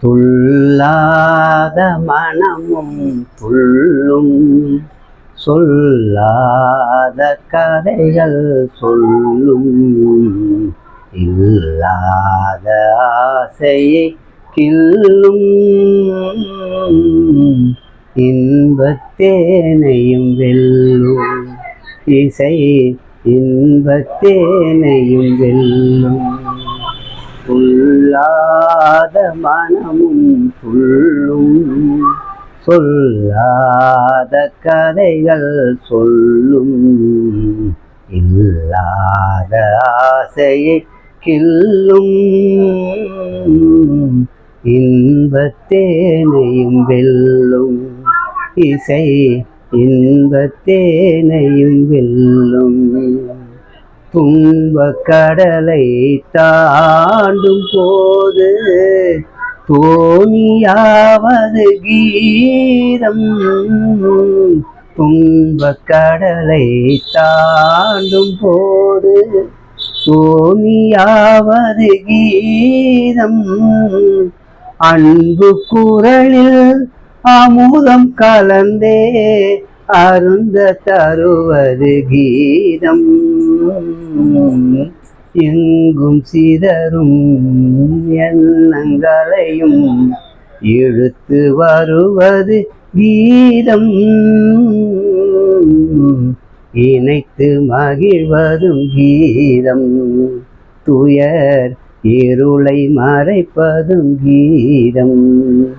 துள்ளாத மனமும் துள்ளும். சொல்லாத கதைகள் சொல்லும். இல்லாத ஆசையை கில்லும் இன்பத்தேனையும் வெல்லும். இசை இன்பத்தேனையும் வெல்லும். சொல்லாத மனமும் துள்ளும் சொல்லாத கதைகள் சொல்லும் இல்லாத ஆசையை கில்லும் இன்பத்தேனையும் வெல்லும் இசை இன்பத்தேனையும் வெல்லும் துன்ப கடலை தாண்டும் போது தோணியாவது கீதம். துன்ப கடலை தாண்டும் போது தோணியாவது கீதம். அன்பு குரலில் அமுதம் கலந்தே அருந்த தருவது கீதம். எங்கும் சிதறும் எண்ணங்களையும் இழுத்து வருவது கீதம். இணைத்து மகிழ்வதும் கீதம். துயர் இருளை மறைப்பதும் கீதம்.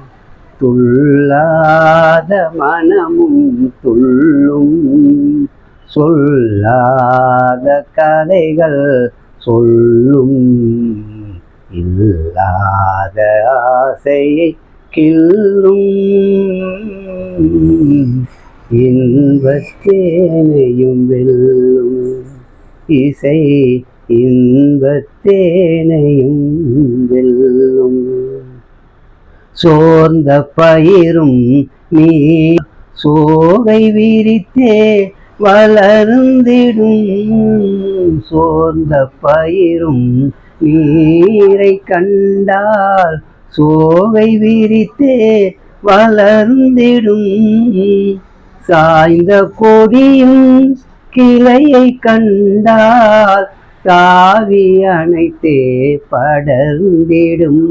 துள்ளாத மனமும் துள்ளும். சொல்லாத கதைகள் சொல்லும். இல்லாத ஆசையை கில்லும் இன்பத்தேனையும் வெல்லும். இசை இன்பத்தேனையும் வெல்லும். சோர்ந்த பயிரும் நீ சோகை விரித்தே வளர்ந்திடும். சோர்ந்த பயிரும் நீரை கண்டால் சோகை விரித்தே வளர்ந்திடும். சாய்ந்த கொடியும் கிளையை கண்டால் தாவி அணைத்தே படர்ந்திடும்.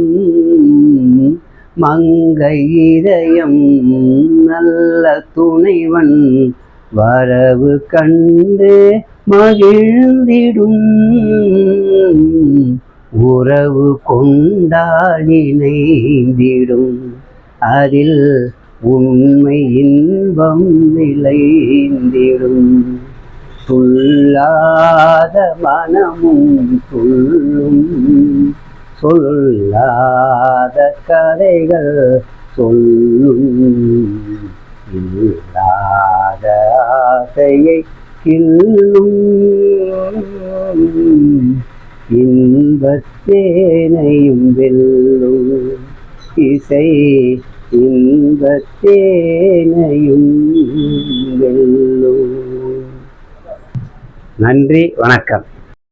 மங்கை இதயம் நல்ல துணைவன். வரவு கண்டு மகிழ்ந்திடும். உறவு கொண்டாடினைந்திடும் அதில் உண்மை இன்பம் விளைந்திடும் துள்ளாத மனமும் துள்ளும். சொல்லாத கதைகள் சொல்லும் இல்லாத ஆசையை கில்லும் இன்பத்தேனையும் வெல்லும் இசை. இன்பத்தேனையும் வெல்லும். நன்றி வணக்கம்.